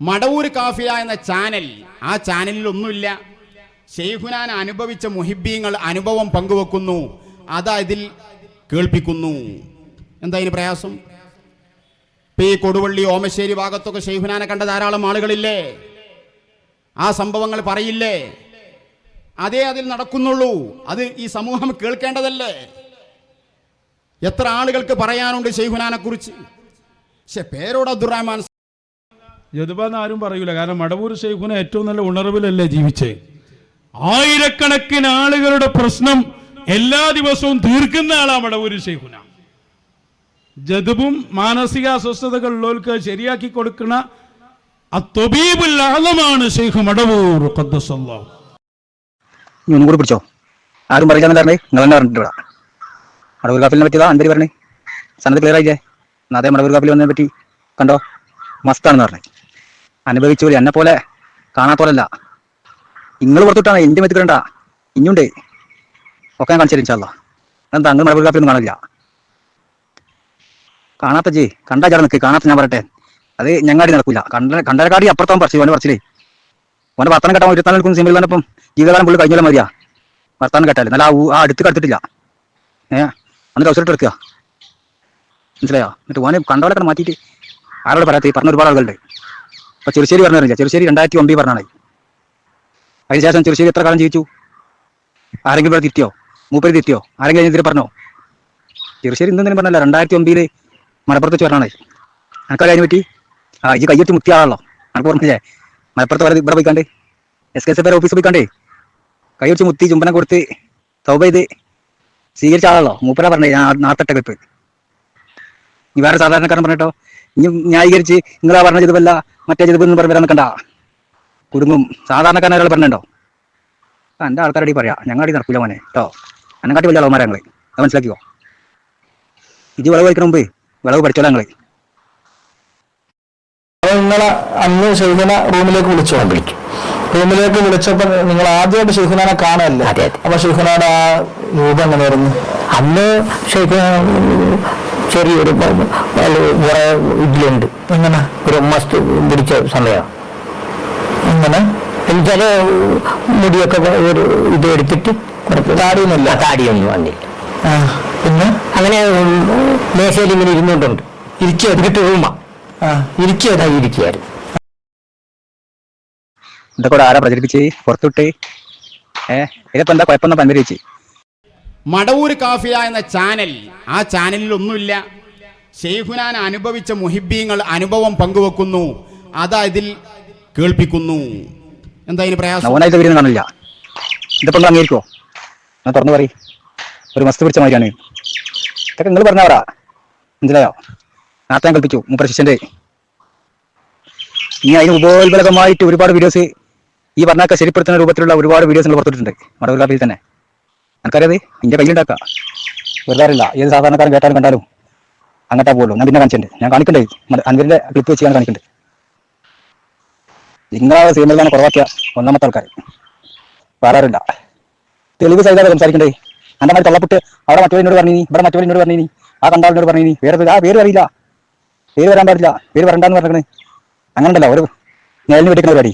മടവൂർ കാഫില എന്ന ചാനൽ ആ ചാനലിൽ ഒന്നുമില്ല ഷെയ്ഖുനാൻ അനുഭവിച്ച മുഹിബീങ്ങൾ അനുഭവം പങ്കുവെക്കുന്നു. അതാ ഇതിൽ കേൾപ്പിക്കുന്നു. എന്താ ഇതിന് പ്രയാസം? ഇപ്പൊ ഈ കൊടുവള്ളി ഓമശ്ശേരി ഭാഗത്തൊക്കെ ഷെയ്ഖുനാനെ കണ്ട ധാരാളം ആളുകളില്ലേ? ആ സംഭവങ്ങൾ പറയില്ലേ? അതേ അതിൽ നടക്കുന്നുള്ളൂ. അത് ഈ സമൂഹം കേൾക്കേണ്ടതല്ലേ? എത്ര ആളുകൾക്ക് പറയാനുണ്ട് ഷെയ്ഖുനാനെ കുറിച്ച് പക്ഷെ പേരോട് അബ്ദുറഹ്മാൻ യദുബാന്ന് ആരും പറയൂല. കാരണം മടവൂർ ഷെയ്ഖുന ഏറ്റവും നല്ല ഉണർവിലല്ലേ ജീവിച്ചേ. ആയിരക്കണക്കിന് ആളുകളുടെ പ്രശ്നം എല്ലാ ദിവസവും തീർക്കുന്ന ആളാ മടവൂർ ഷെയ്ഖുന ജതുബും മാനസിക അസ്വസ്ഥതകൾ ഉള്ളവർക്ക് ശരിയാക്കി കൊടുക്കുന്ന അത്തൊബീബുൽ ആലമാണ് ഷെയ്ഖ് മടവൂർ ഖദ്ദസല്ലാഹു. നീ ഒന്നും കൂടി പിടിച്ചോ? ആരും പറയില്ല നിങ്ങൾ തന്നെ പറഞ്ഞിട്ട് ഇവിടെ മടവൂർ കാപ്പിലിനെ പറ്റിയതാ അൻപരി പറഞ്ഞേ. സന്നദ്ധ ക്ലിയർ ആയില്ലേ? എന്നാ അതേ മടവൂർ കാപ്പിൽ വന്നതിനെ പറ്റി കണ്ടോ? മസ്താണെന്ന് പറഞ്ഞു. അനുഭവിച്ചു പോലെ എന്നെ പോലെ കാണാത്തോലല്ല നിങ്ങൾ പുറത്തുവിട്ടാണ് എന്റെ മെത്തിക്കണ്ട ഇനിയുണ്ട്. ഒക്കെ ഞാൻ കാണിച്ചു ഇൻഷാല്ലാ എന്താ അങ്ങ് മഴ കാപ്പിയൊന്നും കാണില്ല കാണാത്ത ജി കണ്ടാ ചേർന്ന് നിൽക്ക് കാണാത്ത ഞാൻ പറയട്ടെ. അത് ഞങ്ങാടി നടക്കൂല. കണ്ട കണ്ടരക്കാടി അപ്പുറത്താവും പറിച്ചു ഓനെ പറിച്ചില്ലേ ഓന്റെ വർത്തമാനം കെട്ടാൻ ഇരുപത്തിനാല് നിൽക്കുന്ന സിമ്പിൾ വന്നപ്പം ജീവിതകാലം പുള്ളി കഴിഞ്ഞാലും മതിയാ. വർത്താനം കെട്ടാൽ. നല്ല ആ അടുത്ത് കടുത്തിട്ടില്ല. ഏ? എന്നിട്ട് അവസരം എടുക്കുക മനസ്സിലായോ? എന്നിട്ട് ഓനെ കണ്ടവലൊക്കെ മാറ്റിയിട്ട് ആരോട് പറയാത്ത പറഞ്ഞ ഒരുപാട് ആളുകളുണ്ട്. ഇപ്പൊ ചെറുശ്ശേരി പറഞ്ഞില്ല ചെറുശ്ശേരി രണ്ടായിരത്തി ഒമ്പതിൽ പറഞ്ഞാണ് അതിനുശേഷം ചെറുശ്ശേരി എത്ര കാലം ജീവിച്ചു? ആരെങ്കിലും ഇവിടെ തിരിയോ? മൂപ്പര് തിരിയോ? ആരെങ്കിലും അതിനെതിരെ പറഞ്ഞോ? ചെറുശ്ശേരി എന്തെങ്കിലും പറഞ്ഞല്ല രണ്ടായിരത്തി ഒമ്പതിൽ മലപ്പുറത്ത് പറഞ്ഞാണ് എനിക്കറിയാൻ അതിനെ പറ്റി? ആ ഈ കയ്യെത്തി മുത്തിയ ആളാണല്ലോ. എനിക്ക് ഓർമ്മില്ലേ മലപ്പുറത്ത് വരെ ഇവിടെ പോയിക്കാണ്ട് എസ് കെ എസ് എഫ് ഓഫീസിൽ പോയിക്കാണ്ടേ. കൈവച്ച് മുത്തി ചുംബനം കൊടുത്ത് തൗബ ചെയ്ത് സ്വീകരിച്ച ആളാണല്ലോ. മൂപ്പര പറഞ്ഞേ ഞാൻ നാർത്തട്ട ക്ലിപ്പ് നീ വേറെ സാധാരണക്കാരൻ പറഞ്ഞിട്ടോ? ഇനി ന്യായീകരിച്ച് നിങ്ങളാ പറഞ്ഞ ചെയ്തല്ല മറ്റേ ചെയ്തെന്ന് പറഞ്ഞ് വരാൻ നിൽക്കണ്ട. കുടുങ്ങും. സാധാരണക്കാരൻ ഒരാൾ പറഞ്ഞിട്ടുണ്ടോ ആ എന്റെ ആൾക്കാരടി പറയാ. ഞങ്ങളടി നടക്കില്ല മോനെ. കേട്ടോ എന്നെക്കാട്ടി വലിയ ആളന്മാരാ ഞങ്ങൾ. അത് മനസ്സിലാക്കിയോ ഇത് വിളവ് കഴിക്കണ മുമ്പ് വിളവ് പഠിച്ചോളാം ഞങ്ങൾ. അപ്പൊ നിങ്ങളെ അന്ന് ശൈഖന റൂമിലേക്ക് വിളിച്ചോ? വിളിച്ചു റൂമിലേക്ക് വിളിച്ചപ്പോ നിങ്ങൾ ആദ്യമായിട്ട് ഷെയ്ഖുനാനെ അതെ, അതെ. അപ്പൊ ഷെയ്ഖുനയുടെ ആ രൂപം എങ്ങനെയായിരുന്നു? അന്ന് ശരിക്കും ചെറിയൊരു കുറെ ഇതിലുണ്ട് എങ്ങനെ? ഒരു മസ്ത് പിടിച്ച സമയം. എങ്ങനെ? എന്നുവെച്ചാൽ മുടിയൊക്കെ ഒരു ഇത് എടുത്തിട്ട് കുറച്ച് താടിയൊന്നുമില്ല? താടിയൊന്നും വന്നില്ല പിന്നെ? അങ്ങനെ മേശയിൽ ഇങ്ങനെ ഇരുന്നുകൊണ്ടുണ്ട് ഇരിക്കുക എന്നിട്ട് റൂമ ഇരിക്കുക ഇരിക്കുകയായിരുന്നു ഇതൊക്കെ ആരാ പ്രചരിപ്പിച്ച് പുറത്തുവിട്ട്? ഏഹ് ഇതിപ്പോ എന്താ കുഴപ്പമെന്നാ പന്തരിച്ച് മടവൂർ കാഫിയ എന്ന ചാനൽ ആ ചാനലിൽ ഒന്നുമില്ല ഷെയ്ഖുനാൻ അനുഭവിച്ച മുഹിബീങ്ങൾ അനുഭവം പങ്കുവെക്കുന്നു. അതാ ഇതിൽ കേൾപ്പിക്കുന്നു. എന്താ ഇതിന് പ്രയാസം? കാണില്ല. ഇതിപ്പോ ഞാൻ തുറന്നു പറയും. ഒരു മസ്ത് പിടിച്ച മാതിരിയാണ്. ഇതൊക്കെ നിങ്ങൾ പറഞ്ഞവരാ മനസ്സിലായോ? നേരത്തെ ഞാൻ കൽപ്പിച്ചു മൂപ്പര ശിഷ്യന്റെ. നീ അതിന് ഉപോത്ബലകമായിട്ട് ഒരുപാട് വീഡിയോസ് ഈ പറഞ്ഞൊക്കെ ശരിപ്പെടുത്തുന്ന രൂപത്തിലുള്ള ഒരുപാട് വീഡിയോസ് നിങ്ങൾ പുറത്തിട്ടുണ്ട് മടവൂർ കാപ്പിൽ തന്നെ. എനിക്കറിയാത് എന്റെ കയ്യിലുണ്ടാക്കാം വെറുതാറില്ല ഏത് സാധാരണക്കാരൻ കേട്ടാലും കണ്ടാലും അങ്ങോട്ടാ പോകുള്ളൂ ഞാൻ പിന്നെ കാണിച്ചിട്ടുണ്ട് ഞാൻ കാണിക്കണ്ടേ? അൻവരിന്റെ ക്ലിപ്പ് വെച്ച് ഞാൻ കാണിക്കണ്ട്? നിങ്ങളെ സീമലാണ് കുറവാക്കിയ ഒന്നാമത്തെ ആൾക്കാർ വേറാറില്ല തെളിവ് സഹിതം സംസാരിക്കണ്ടേ? എന്റെ മാതിരി തള്ളപ്പെട്ട് അവിടെ മറ്റവനോട് പറഞ്ഞു ഇവിടെ മറ്റവനോട് പറഞ്ഞു ആ കണ്ടാളിനോട് പറഞ്ഞു വേറെ ആ പേര് അറിയില്ല. പേര് വരാൻ പാടില്ല. പേര് വരണ്ടെന്ന് പറഞ്ഞേ അങ്ങനെ ഉണ്ടല്ലോ ഒരു നേലിന് വെട്ടിക്കുന്ന പരിപാടി.